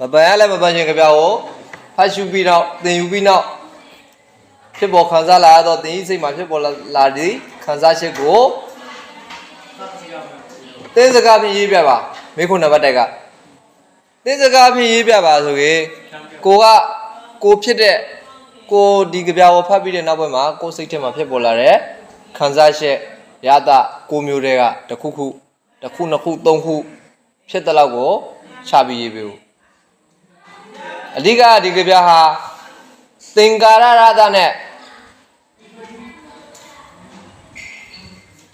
မပန်ရလည်းမပန်ရှင်ကြပြကိုဖတ်ရှုပြီးတော့သင်ယူပြီးတော့ဖြစ်ပေါ်ခံစားလာရတော့သင်ဤစိတ်မှာဖြစ်ပေါ်လာလာသည့်ခံစားချက်ကိုသင်စကားဖြင့်ရေးပြပါမိခုနံပါတ်1ကသင်စကားဖြင့်ရေးပြပါဆိုရင်ကိုကကိုဖြစ်တဲ့ကိုဒီကြပြကိုဖတ်ပြီးတဲ့နောက်ပိုင်းမှာကိုစိတ်ထဲမှာဖြစ်ပေါ်လာတဲ့ခံစားချက်ရတာကိုမျိုးတွေကတစ်ခုခုတစ်ခုနှစ်ခုသုံးခုဖြစ်တဲ့လောက်ကိုချပြီးရေးပေးဖို့ အဓိကဒီကြပြဟာသင်္ကာရရတနဲ့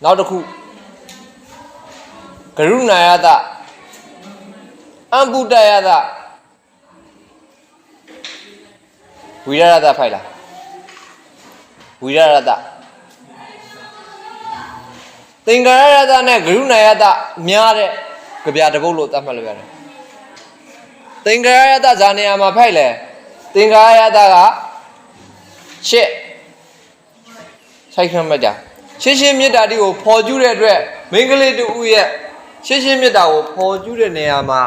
နောက်တစ်ခုကရုဏာယတအံပုတ္တယတဝိရရတဖိုက်လားဝိရရတသင်္ကာရရတနဲ့ကရုဏာယတများတဲ့ကြပြတစ်ပုဒ်လို့သတ်မှတ်လို့ရတယ် သင်္ကာရယတဇာနေရာမှာဖိုက်လေသင်္ကာရယတကရှစ်ဆိုင်ခံမကြရှင်းရှင်းမေတ္တာတိကိုဖော်ကျူးတဲ့အတွက်မင်္ဂလိတူဦးရဲ့ရှင်းရှင်းမေတ္တာကိုဖော်ကျူးတဲ့နေရာမှာ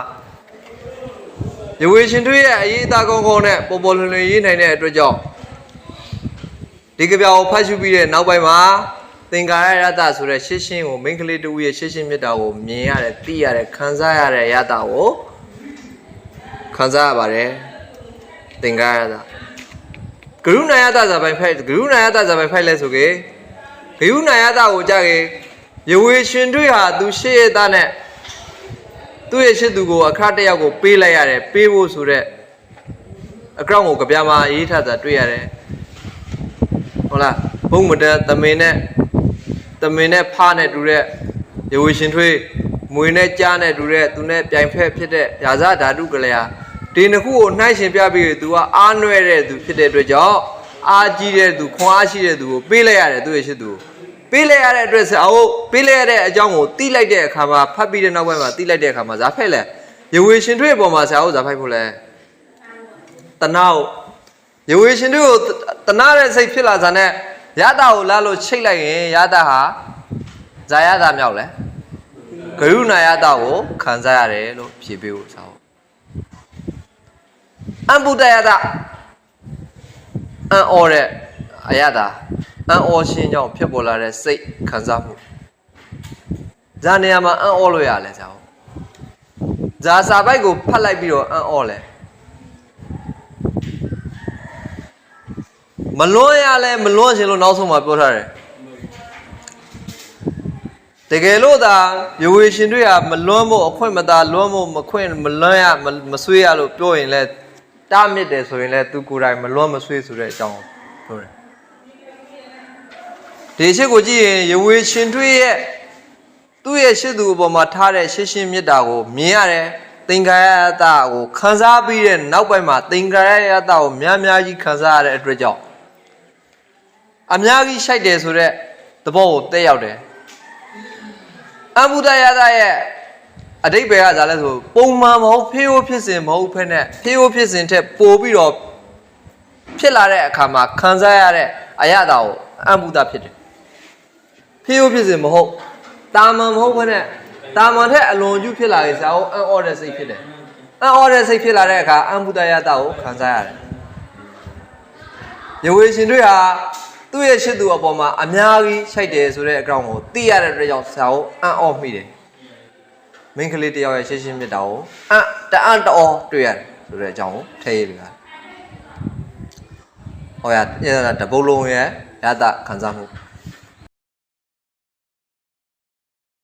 ရဝေရှင်တို့ရဲ့အရေးအသားကောင်းကောင်းနဲ့ပေါ်ပေါ်လွင်လွင်ရေးနိုင်တဲ့အတွက်ကြောင့်ဒီကပြောင်ကိုဖတ်ရှုပြီးတဲ့နောက်ပိုင်းမှာသင်္ကာရယတဆိုတဲ့ရှင်းရှင်းကိုမင်္ဂလိတူဦးရဲ့ရှင်းရှင်းမေတ္တာကိုမြင်ရတယ်သိရတယ်ခံစားရတဲ့ယတကို ခံစားရပါတယ်သင်္ကာရတာဂရုဏာယတဇာပိုင်ဖိုက်ဂရုဏာယတဇာပိုင်ဖိုက်လဲဆိုကေဂရုဏာယတကိုကြကေရဝေရှင်တွေ့ဟာသူရှေ့ရသားနဲ့သူ့ရဲ့ရှစ်သူကိုအခရတစ်ယောက်ကိုပေးလိုက်ရတယ်ပေးဖို့ဆိုတော့အကောင့်ကိုကြပြာမှာရေးထားတာတွေ့ရတယ်ဟုတ်လားဘုံမတတမင်နဲ့တမင်နဲ့ဖားနဲ့တူတဲ့ရဝေရှင်ထွေးမွေနဲ့ကြားနဲ့တူတဲ့သူနဲ့ပြိုင်ဖက်ဖြစ်တဲ့ရာဇဓာတုကလျာ ဒီနှစ်ခုကိုနှိုင်းရှင်ပြပြီးသူကအားနွဲ့တဲ့သူဖြစ်တဲ့အတွက်ကြောင့်အားကြီးတဲ့သူခွန်အားရှိတဲ့သူကိုပေးလိုက်ရတယ်သူ့ရဲ့ရှစ်သူကိုပေးလိုက်ရတဲ့အတွက်ဆိုအောင်ပေးလိုက်ရတဲ့အကြောင်းကိုတိလိုက်တဲ့အခါမှာဖတ်ပြီးတဲ့နောက်ပိုင်းမှာတိလိုက်တဲ့အခါမှာဇာဖက်လဲရဝေရှင်ထွေးအပေါ်မှာဆရာဟုတ်ဇာဖိုက်ဖို့လဲတနာကိုရဝေရှင်ထွေးကိုတနာတဲ့စိတ်ဖြစ်လာစားနဲ့ရတာကိုလာလို့ချိတ်လိုက်ရင်ရတာဟာဇာရတာမြောက်လဲဂရုဏာရတာကိုခံစားရတယ်လို့ဖြေပေးဖို့ဆရာဟုတ် အံပုတ္တယတာအံ့ဩတဲ့အရတာအံ့ဩခြင်းကြောင့်ဖြစ်ပေါ်လာတဲ့စိတ်ခံစားမှုဇာနေရာမှာအံ့ဩလို့ရလဲဆရာဟုတ်ဇာစာပိုက်ကိုဖတ်လိုက်ပြီးတော့အံ့ဩလဲမလွန်ရလဲမလွန်ခြင်းလို့နောက်ဆုံးမှာပြောထားတယ်တကယ်လို့သာယဝေရှင်တွေကမလွန်ဖို့အခွင့်မသာလွန်ဖို့မခွင့်မလွန်ရမမဆွေးရလို့ပြောရင်လဲ တားမြစ်တယ်ဆိုရင်လဲသူကိုယ်တိုင်မလွန်မဆွေးဆိုတဲ့အကြောင်းပြောတယ်ဒီရှစ်ကိုကြည့်ရင်ယဝေရှင်တွေရဲ့သူ့ရဲ့ရှစ်သူအပေါ်မှာထားတဲ့ရှင်းရှင်းမြတ်တာကိုမြင်ရတယ်သင်္ကာရယတကိုခံစားပြီးတဲ့နောက်ပိုင်းမှာသင်္ကာရယတကိုများများကြီးခံစားရတဲ့အတွက်ကြောင့်အများကြီးရှိုက်တယ်ဆိုတော့သဘောကိုတက်ရောက်တယ်အမှုတယတရဲ့ အတိတ်ပဲက咋လဲဆိုပုံမှန်မဟုတ်ဖေးဖို့ဖြစ်စဉ်မဟုတ်ဖက်နဲ့ဖေးဖို့ဖြစ်စဉ်ထက်ပိုပြီးတော့ဖြစ်လာတဲ့အခါမှာခံစားရတဲ့အရသာကိုအမှုတဖြစ်တယ်ဖေးဖို့ဖြစ်စဉ်မဟုတ်တာမန်မဟုတ်ဖက်နဲ့တာမန်ထက်အလွန်ကျူးဖြစ်လာရင်ဇာကိုအံ့ဩတဲ့စိတ်ဖြစ်တယ်အံ့ဩတဲ့စိတ်ဖြစ်လာတဲ့အခါအမှုတယတကိုခံစားရတယ်ယဝေရှင်တွေဟာသူ့ရဲ့ရှစ်သူအပေါ်မှာအများကြီးရှိုက်တယ်ဆိုတဲ့အကြောင်းကိုသိရတဲ့အတွက်ကြောင့်ဇာကိုအံ့ဩမိတယ် မင်းကလေးတယောက်ရဲ့ရှင်းရှင်းမြတ်တာကိုအတအံ့တော်တွေ့ရတယ်ဆိုတဲ့အကြောင်းကိုထည့်ရပြတာဟောရအဲ့ဒါတပုတ်လုံးရဲ့ရတခံစားမှု